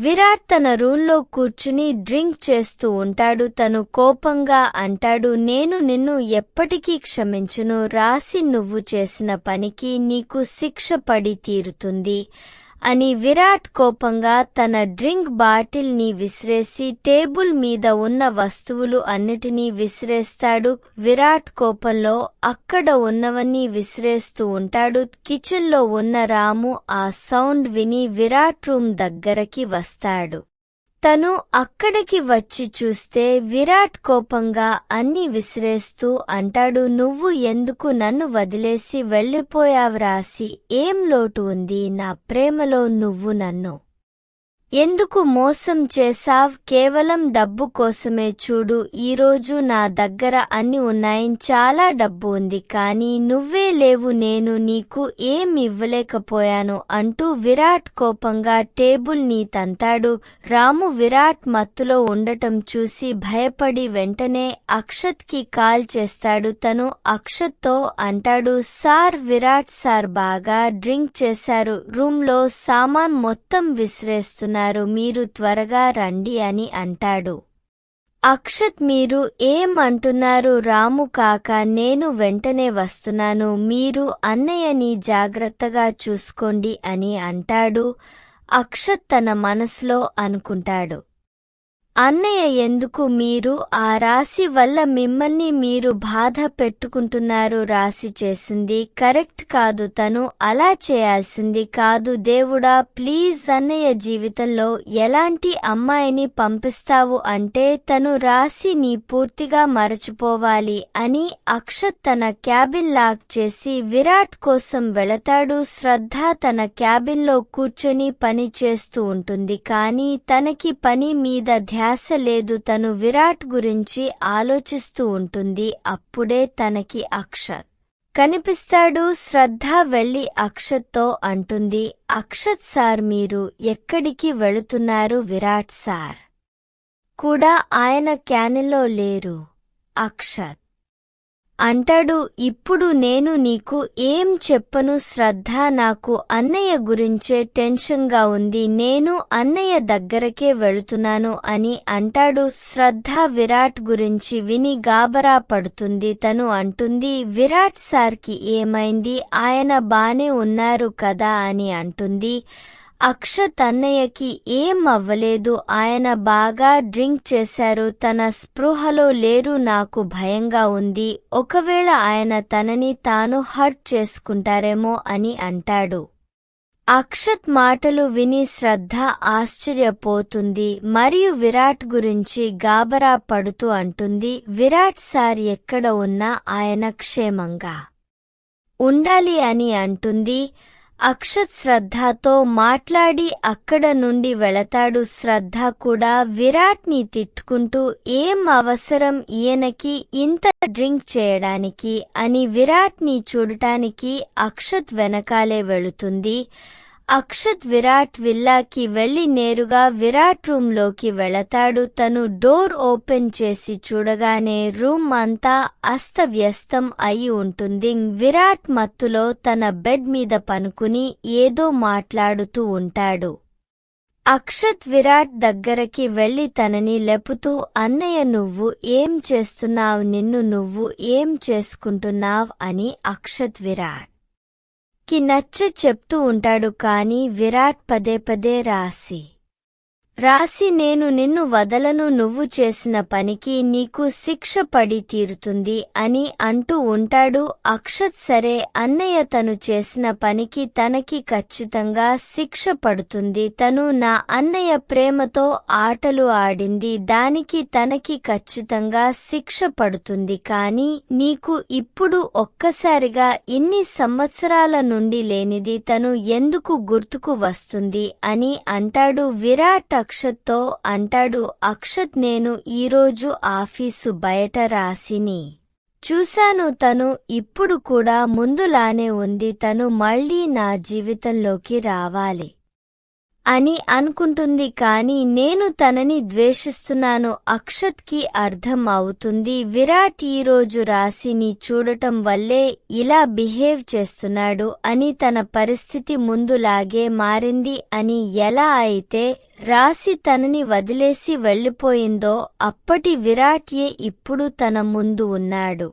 విరాట్ తన రూంలో కూర్చుని డ్రింక్ చేస్తూ ఉంటాడు. తను కోపంగా అంటాడు నేను నిన్ను ఎప్పటికీ క్షమించును. రాసి నువ్వు చేసిన పనికి నీకు శిక్ష పడి తీరుతుంది. అని విరాట్ కోపంగా తన డ్రింక్ బాటిల్ని విసిరేసి టేబుల్ మీద ఉన్న వస్తువులు అన్నిటినీ విసిరేస్తాడు. విరాట్ కోపంలో అక్కడ ఉన్నవన్నీ విసిరేస్తూ ఉంటాడు. కిచెన్లో ఉన్న రాము ఆ సౌండ్ విని విరాట్ రూమ్ దగ్గరకి వస్తాడు. తను అక్కడికి వచ్చి చూస్తే విరాట్ కోపంగా అన్ని విసిరేస్తూ అంటాడు నువ్వు ఎందుకు నన్ను వదిలేసి వెళ్ళిపోయావు రాసి ఏం లోటు ఉంది? నా ప్రేమలో నువ్వు నన్ను ఎందుకు మోసం చేశావ్? కేవలం డబ్బు కోసమే చూడు ఈరోజు నా దగ్గర అన్ని ఉన్నాయి చాలా డబ్బు ఉంది కానీ నువ్వే లేవు నేను నీకు ఏం ఇవ్వలేకపోయాను అంటూ విరాట్ కోపంగా టేబుల్ నీ తంతాడు. రాము విరాట్ మత్తులో ఉండటం చూసి భయపడి వెంటనే అక్షత్కి కాల్ చేస్తాడు. తను అక్షత్తో అంటాడు సార్ విరాట్ సార్ బాగా డ్రింక్ చేశారు. రూమ్లో సామాన్ మొత్తం విసిరేస్తున్నారు. మీరు త్వరగా రండి అని అంటాడు. అక్షత్ మీరు ఏం అంటున్నారు? రాము కాక నేను వెంటనే వస్తున్నాను. మీరు అన్నయ్యని జాగ్రత్తగా చూసుకోండి అని అంటాడు. అక్షత్ తన మనసులో అనుకుంటాడు. అన్నయ్య ఎందుకు మీరు ఆ రాశి వల్ల మిమ్మల్ని మీరు బాధ పెట్టుకుంటున్నారు రాశి చేసింది. కరెక్ట్ కాదు తను అలా చేయాల్సింది కాదు. దేవుడా ప్లీజ్ అన్నయ్య జీవితంలో ఎలాంటి అమ్మాయిని పంపిస్తావు అంటే తను రాశిని పూర్తిగా మరచిపోవాలి అని అక్షత్ తన క్యాబిన్ లాక్ చేసి విరాట్ కోసం వెళతాడు. శ్రద్ధ తన క్యాబిన్లో కూర్చొని పని చేస్తూ ఉంటుంది. కానీ తనకి పని మీద ధ్యాస లేదు. తను విరాట్ గురించి ఆలోచిస్తూ ఉంటుంది. అప్పుడే తనకి అక్షత్ కనిపిస్తాడు. శ్రద్ధ వెళ్ళి అక్షత్తో అంటుంది. అక్షత్ సార్ మీరు ఎక్కడికి వెళుతున్నారు? విరాట్ సార్ కూడా ఆయన క్యానిలో లేరు. అక్షత్ అంటాడు ఇప్పుడు నేను నీకు ఏం చెప్పను? శ్రద్ధ నాకు అన్నయ్య గురించే టెన్షన్గా ఉంది. నేను అన్నయ్య దగ్గరకే వెళుతున్నాను అని అంటాడు. శ్రద్ధ విరాట్ గురించి విని గాబరా పడుతుంది. తను అంటుంది విరాట్ సార్కి ఏమైంది? ఆయన బానే ఉన్నారు కదా అని అంటుంది. అక్షత్ అన్నయ్యకి ఏం అవ్వలేదు. ఆయన బాగా డ్రింక్ చేశారు. తన స్పృహలో లేరు. నాకు భయంగా ఉంది. ఒకవేళ ఆయన తనని తాను హర్ట్ చేసుకుంటారేమో అని అంటాడు. అక్షత్ మాటలు విని శ్రద్ధ ఆశ్చర్యపోతుంది. మరియు విరాట్ గురించి గాబరా పడుతూ అంటుంది. విరాట్ సార్ ఎక్కడ ఉన్నా ఆయన క్షేమంగా ఉండాలి అని అంటుంది. అక్షత్ శ్రద్ధతో మాట్లాడి అక్కడ నుండి వెళతాడు శ్రద్ధ కూడా విరాట్ని తిట్టుకుంటూ ఏం అవసరం ఈయనకి ఇంత డ్రింక్ చేయడానికి? అని విరాట్ని చూడటానికి అక్షత్ వెనకాలే వెళుతుంది. అక్షత్ విరాట్ విల్లాకి వెళ్ళి నేరుగా విరాట్ రూంలోకి వెళతాడు. తను డోర్ ఓపెన్ చేసి చూడగానే రూమ్ అంతా అస్తవ్యస్తం అయి ఉంటుంది. విరాట్ మత్తులో తన బెడ్ మీద పనుకుని ఏదో మాట్లాడుతూ ఉంటాడు. అక్షత్ విరాట్ దగ్గరకి వెళ్ళి తనని లేపుతూ అన్నయ్య నువ్వు ఏం చేస్తున్నావ్? నిన్ను నువ్వు ఏం చేసుకుంటున్నావ్? అని అక్షత్ విరాట్ కి నచ్చ చెప్తూ ఉంటాడు కానీ విరాట్ పదే పదే రాసి రాసి నేను నిన్ను వదలను నువ్వు చేసిన పనికి నీకు శిక్ష పడి తీరుతుంది అని అంటూ ఉంటాడు. అక్షత్ సరే అన్నయ్య తను చేసిన పనికి తనకి ఖచ్చితంగా శిక్ష పడుతుంది. తను నా అన్నయ్య ప్రేమతో ఆటలు ఆడింది. దానికి తనకి ఖచ్చితంగా శిక్ష పడుతుంది. కాని నీకు ఇప్పుడు ఒక్కసారిగా ఇన్ని సంవత్సరాల నుండి లేనిది తను ఎందుకు గుర్తుకు వస్తుంది అని అంటాడు విరాట్ అక్షత్తో అంటాడు అక్షత్ నేను ఈరోజు ఆఫీసు బయట రాసిని. చూశాను తను ఇప్పుడు కూడా ముందులానే ఉంది తను మళ్ళీ నా జీవితంలోకి రావాలి. అని అనుకుంటుంది కాని నేను తనని ద్వేషిస్తున్నాను. అక్షత్కి అర్థం అవుతుంది. విరాట్ ఈరోజు రాశిని చూడటం వల్లే ఇలా బిహేవ్ చేస్తున్నాడు అని తన పరిస్థితి ముందులాగే మారింది అని ఎలా అయితే రాశి తనని వదిలేసి వెళ్ళిపోయిందో అప్పటి విరాట్యే ఇప్పుడు తన ముందు ఉన్నాడు.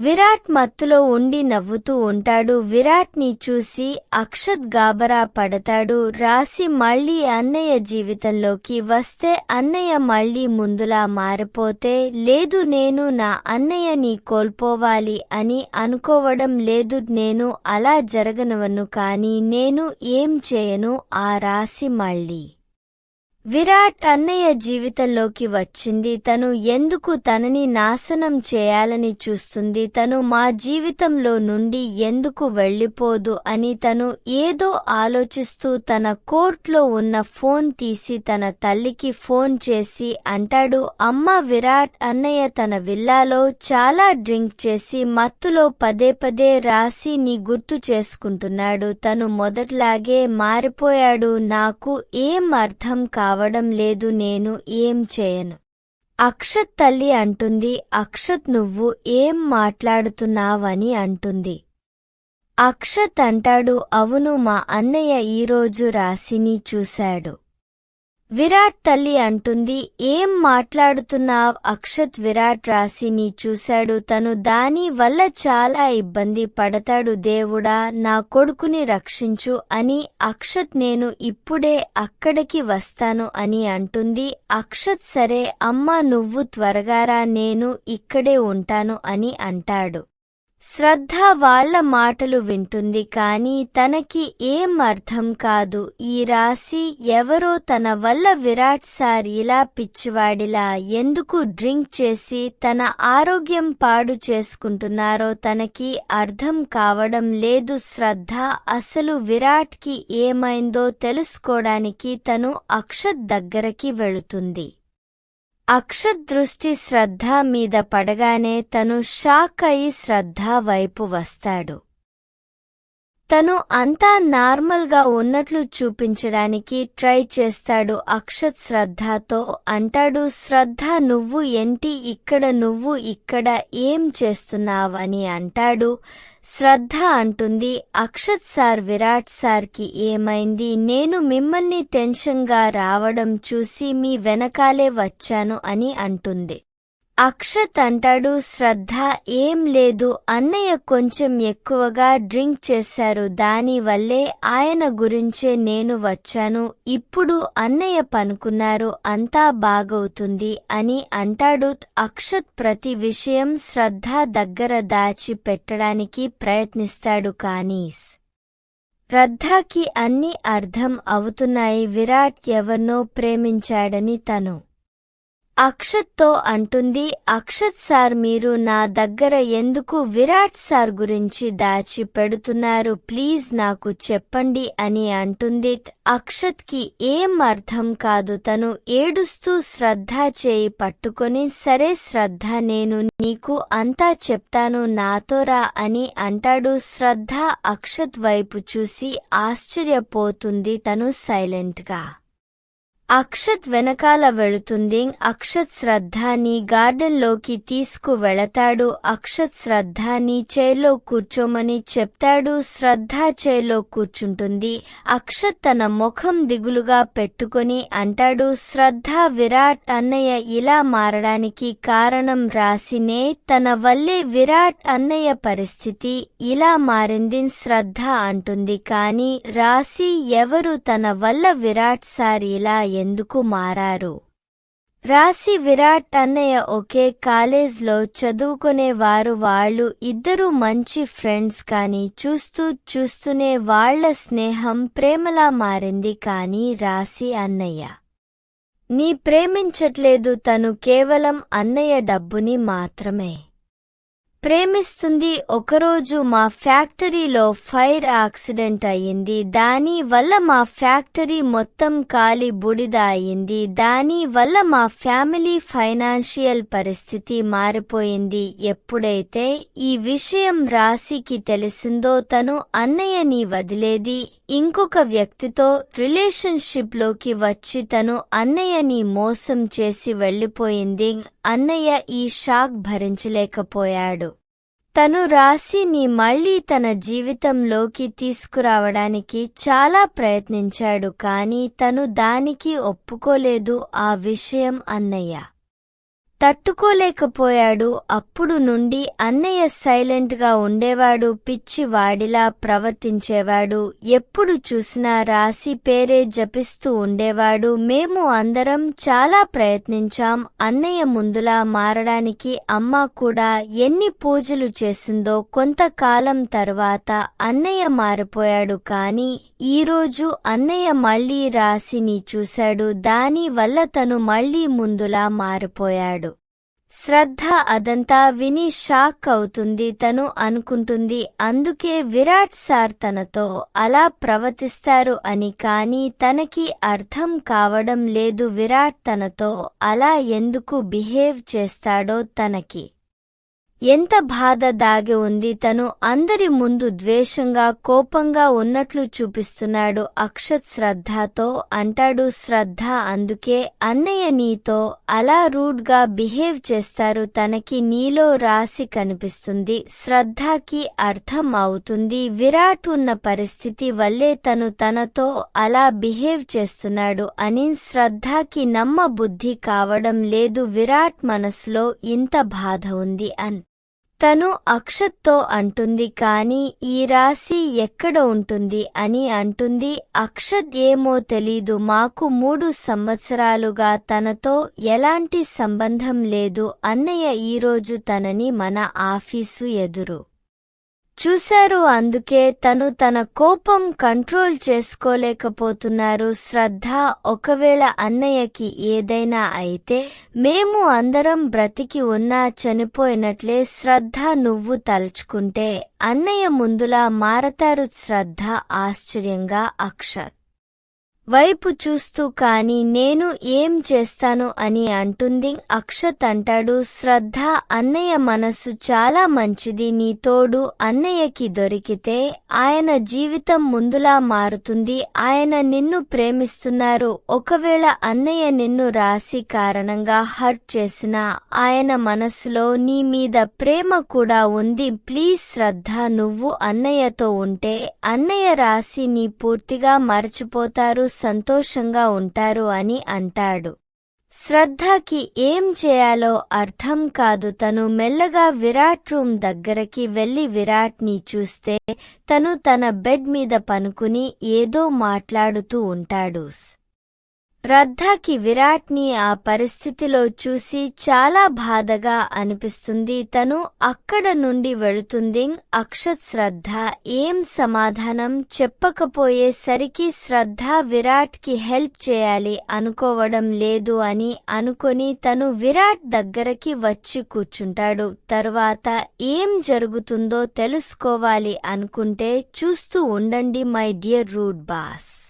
విరాట్ మత్తులో ఉండి నవ్వుతూ ఉంటాడు. విరాట్ని చూసి అక్షత్ గాబరా పడతాడు. రాసి మళ్ళీ అన్నయ్య జీవితంలోకి వస్తే అన్నయ్య మళ్ళీ ముందులా మారిపోతే లేదు నేను నా అన్నయ్యని కోల్పోవాలి అని అనుకోవడం లేదు నేను అలా జరగనవను కాని నేను ఏం చేయను ఆ రాసి మళ్ళీ. విరాట్ అన్నయ్య జీవితంలోకి వచ్చింది. తను ఎందుకు తనని నాశనం చేయాలని చూస్తుంది? తను మా జీవితంలో నుండి ఎందుకు వెళ్ళిపోదు అని తను ఏదో ఆలోచిస్తూ తన కోర్ట్లో ఉన్న ఫోన్ తీసి తన తల్లికి ఫోన్ చేసి అంటాడు అమ్మ విరాట్ అన్నయ్య తన విల్లాలో చాలా డ్రింక్ చేసి మత్తులో పదే పదే రాసి నీ గుర్తు చేసుకుంటున్నాడు. తను మొదట్లాగే మారిపోయాడు. నాకు ఏం అర్థం రావడం లేదు నేను ఏం చేయను. అక్షత్ తల్లి అంటుంది అక్షత్ నువ్వు ఏం మాట్లాడుతున్నావని అంటుంది. అక్షత్ అంటాడు అవును మా అన్నయ్య ఈరోజు రాశిని చూశాడు. విరాట్ తల్లి అంటుంది ఏం మాట్లాడుతున్నావ్? అక్షత్ విరాట్ రాశిని చూశాడు. తను దాని వల్ల చాలా ఇబ్బంది పడతాడు. దేవుడా నా కొడుకుని రక్షించు అని అక్షత్ నేను ఇప్పుడే అక్కడికి వస్తాను అని అంటుంది. అక్షత్ సరే అమ్మా నువ్వు త్వరగారా నేను ఇక్కడే ఉంటాను అని అంటాడు. శ్రద్ధ వాళ్ళ మాటలు వింటుంది కాని తనకి ఏం అర్థం కాదు. ఈ రాశి ఎవరో తన వల్ల విరాట్ సార్ ఇలా పిచ్చివాడిలా ఎందుకు డ్రింక్ చేసి తన ఆరోగ్యం పాడు చేసుకుంటున్నారో తనకి అర్థం కావడం లేదు. శ్రద్ధ అసలు విరాట్కి ఏమైందో తెలుసుకోవడానికి తను అక్షత్ దగ్గరకి వెళుతుంది. అక్షత్ దృష్టి శ్రద్ధ మీద పడగానే తను షాక్ అయి శ్రద్ధ వైపు వస్తాడు. తను అంతా నార్మల్గా ఉన్నట్లు చూపించడానికి ట్రై చేస్తాడు అక్షత్ శ్రద్ధతో. అంటాడు శ్రద్ధ నువ్వు ఏంటి? ఇక్కడ నువ్వు ఇక్కడ ఏం చేస్తున్నావని అంటాడు. శ్రద్ధ అంటుంది అక్షత్ సార్ విరాట్ సార్కి ఏమైంది? నేను మిమ్మల్ని టెన్షన్గా రావడం చూసి మీ వెనకాలే వచ్చాను అని అంటుంది. అక్షత్ అంటాడు శ్రద్ధ ఏం లేదు అన్నయ్య కొంచెం ఎక్కువగా డ్రింక్ చేశారు దానివల్లే ఆయన గురించే నేను వచ్చాను ఇప్పుడు అన్నయ్య పనుకున్నారు అంతా బాగవుతుంది అని అంటాడు. అక్షత్ ప్రతి విషయం శ్రద్ధ దగ్గర దాచి పెట్టడానికి ప్రయత్నిస్తాడు కానీ శ్రద్ధకి అన్ని అర్థం అవుతున్నాయి విరాట్ ఎవరినో ప్రేమించాడని తను అక్షత్తో అంటుంది అక్షత్ సార్ మీరు నా దగ్గర ఎందుకు విరాట్ సార్ గురించి దాచి పెడుతున్నారు ప్లీజ్ నాకు చెప్పండి అని అంటుంది. అక్షత్కి ఏం అర్థం కాదు. తను ఏడుస్తూ శ్రద్ధ చేయి పట్టుకొని సరే శ్రద్ధ నేను నీకు అంతా చెప్తాను నాతోరా అని అంటాడు. శ్రద్ధ అక్షత్ వైపు చూసి ఆశ్చర్యపోతుంది తను సైలెంట్గా. అక్షత్ వెనకాల వెళుతుంది? అక్షత్ శ్రద్ధాని గార్డెన్లోకి తీసుకు వెళతాడు అక్షత్ శ్రద్ధాని నీ చైర్లో కూర్చోమని చెప్తాడు. శ్రద్ధ చైర్లో కూర్చుంటుంది. అక్షత్ తన ముఖం దిగులుగా పెట్టుకొని అంటాడు శ్రద్ధ విరాట్ అన్నయ్య ఇలా మారడానికి కారణం రాసినే తన వల్లే విరాట్ అన్నయ్య పరిస్థితి ఇలా మారింది శ్రద్ధ అంటుంది. కాని రాసి ఎవరు తన వల్ల విరాట్ సార్ ఇలా ఎందుకు మారారు? రాసి విరాట్ అన్నయ్య ఒకే కాలేజ్లో చదువుకునేవారు వాళ్ళు ఇద్దరు మంచి ఫ్రెండ్స్ కాని చూస్తూ చూస్తూనే వాళ్ళ స్నేహం ప్రేమలా మారింది కాని రాసి అన్నయ్య. నీ ప్రేమించట్లేదు తను కేవలం అన్నయ్య డబ్బుని మాత్రమే. ప్రేమిస్తుంది. ఒకరోజు మా ఫ్యాక్టరీలో ఫైర్ యాక్సిడెంట్ అయ్యింది. దాని వల్ల మా ఫ్యాక్టరీ మొత్తం కాలి బుడిద అయింది దాని వల్ల మా ఫ్యామిలీ ఫైనాన్షియల్ పరిస్థితి మారిపోయింది. ఎప్పుడైతే ఈ విషయం రాశికి తెలిసిందో తను అన్నయ్యని వదిలేది. ఇంకొక వ్యక్తితో రిలేషన్షిప్లోకి వచ్చి తను అన్నయ్యని మోసం చేసి వెళ్ళిపోయింది అన్నయ్య ఈ షాక్ భరించలేకపోయాడు. తను రాశిని మళ్ళీ తన జీవితంలోకి తీసుకురావడానికి చాలా ప్రయత్నించాడు కానీ తను దానికి ఒప్పుకోలేదు ఆ విషయం అన్నయ్య. తట్టుకోలేకపోయాడు. అప్పుడు నుండి అన్నయ్య సైలెంట్గా ఉండేవాడు. పిచ్చి వాడిలా ప్రవర్తించేవాడు. ఎప్పుడు చూసినా రాసి పేరే జపిస్తూ ఉండేవాడు. మేము అందరం చాలా ప్రయత్నించాం. అన్నయ్య ముందులా మారడానికి అమ్మ కూడా ఎన్ని పూజలు చేసిందో కొంతకాలం తర్వాత అన్నయ్య మారిపోయాడు. కాని ఈరోజు అన్నయ్య మళ్ళీ రాశిని చూశాడు. దాని వల్ల తను మళ్ళీ ముందులా మారిపోయాడు. శ్రద్ధ అదంతా విని షాక్ అవుతుంది తను అనుకుంటుంది అందుకే విరాట్ సార్ తనతో అలా ప్రవర్తిస్తారు అని కానీ తనకి అర్థం కావడం లేదు విరాట్ తనతో అలా ఎందుకు బిహేవ్ చేస్తాడో తనకి. ఎంత బాధ దాగి ఉంది తను అందరి ముందు ద్వేషంగా కోపంగా ఉన్నట్లు చూపిస్తున్నాడు. అక్షత్ శ్రద్ధతో అంటాడు శ్రద్ధ అందుకే అన్నయ్య నీతో అలా రూడ్గా బిహేవ్ చేస్తారు. తనకి నీలో రాసి కనిపిస్తుంది. శ్రద్ధకి అర్థం అవుతుంది. విరాట్ ఉన్న పరిస్థితి వల్లే తను తనతో అలా బిహేవ్ చేస్తున్నాడు అని శ్రద్ధకి నమ్మ బుద్ధి కావడం లేదు. విరాట్ మనసులో ఇంత బాధ ఉంది అన్ తను అక్షత్తో అంటుంది కాని ఈ రాశి ఎక్కడ ఉంటుంది అని అంటుంది అక్షత్ ఏమో తెలీదు. మాకు మూడు సంవత్సరాలుగా తనతో ఎలాంటి సంబంధం లేదు. అన్నయ్య ఈరోజు తనని మన ఆఫీసు ఎదురు చూశారు అందుకే తను తన కోపం కంట్రోల్ చేసుకోలేకపోతున్నారు. శ్రద్ధ ఒకవేళ అన్నయ్యకి ఏదైనా అయితే మేము అందరం బ్రతికి ఉన్నా చనిపోయినట్లే శ్రద్ధ నువ్వు తలుచుకుంటే అన్నయ్య ముందులా మారతారు శ్రద్ధ ఆశ్చర్యంగా అక్షత్. వైపు చూస్తూ కాని నేను ఏం చేస్తాను అని అంటుంది. అక్షత్ అంటాడు శ్రద్ధ అన్నయ్య మనస్సు చాలా మంచిది. నీ తోడు అన్నయ్యకి దొరికితే ఆయన జీవితం ముందులా మారుతుంది. ఆయన నిన్ను ప్రేమిస్తున్నారు. ఒకవేళ అన్నయ్య నిన్ను రాసి కారణంగా హర్ట్ చేసినా ఆయన మనస్సులో నీ మీద ప్రేమ కూడా ఉంది. ప్లీజ్ శ్రద్ధ నువ్వు అన్నయ్యతో ఉంటే అన్నయ్య రాసి నీ పూర్తిగా మరచిపోతారు. సంతోషంగా ఉంటారు అని అంటాడు. శ్రద్ధకి ఏం చేయాలో అర్థం కాదు. తను మెల్లగా విరాట్ రూమ్ దగ్గరకి వెళ్ళి విరాట్ని చూస్తే తను తన బెడ్ మీద పనుకుని ఏదో మాట్లాడుతూ ఉంటాడు. రద్దాకి విరాట్ని ఆ పరిస్థితిలో చూసి చాలా బాధగా అనిపిస్తుంది. తను అక్కడ నుండి వెళుతుంది? అక్షత్ శ్రద్ధ ఏం సమాధానం చెప్పకపోయేసరికి శ్రద్ధ విరాట్కి హెల్ప్ చేయాలి అనుకోవడం లేదు అని అనుకొని తను విరాట్ దగ్గరకి వచ్చి కూర్చుంటాడు. తరువాత ఏం జరుగుతుందో తెలుసుకోవాలి అనుకుంటే చూస్తూ ఉండండి మై డియర్ రూడ్ బాస్.